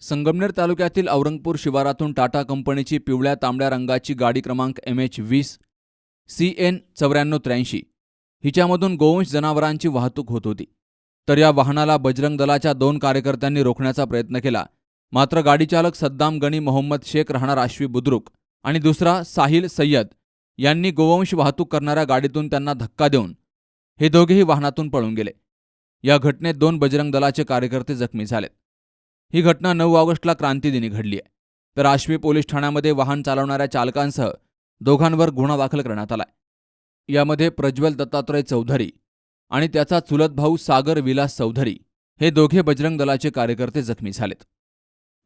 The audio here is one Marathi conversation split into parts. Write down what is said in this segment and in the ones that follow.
संगमनेर तालुक्यातील औरंगपूर शिवारातून टाटा कंपनीची पिवळ्या तांबड्या रंगाची गाडी क्रमांक एम एच वीस सी एन चौऱ्याण्णव त्र्याऐंशी. हिच्यामधून गोवंश जनावरांची वाहतूक होत होती. तर या वाहनाला बजरंग दलाच्या दोन कार्यकर्त्यांनी रोखण्याचा प्रयत्न केला. मात्र गाडीचालक सद्दाम गणी मोहम्मद शेख राहणार आश्वी बुद्रुक आणि दुसरा साहिल सय्यद यांनी गोवंश वाहतूक करणाऱ्या गाडीतून त्यांना धक्का देऊन हे दोघेही वाहनातून पळून गेले. या घटनेत दोन बजरंग दलाचे कार्यकर्ते जखमी झालेत. ही घटना नऊ ऑगस्टला क्रांती दिनी घडली आहे. तर आश्वी पोलीस ठाण्यामध्ये वाहन चालवणाऱ्या चालकांसह दोघांवर गुन्हा दाखल करण्यात आलाय. यामध्ये प्रज्वल दत्तात्रय चौधरी आणि त्याचा चुलत भाऊ सागर विलास चौधरी हे दोघे बजरंग दलाचे कार्यकर्ते जखमी झालेत.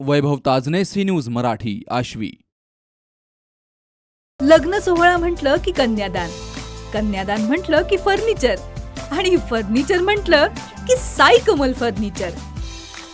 Vaibhav Tajne C news Marathi Ashvi. लग्न सोहळा म्हटलं की कन्यादान कन्यादान म्हटलं की फर्निचर आणि फर्निचर म्हटलं की साई कमल फर्निचर.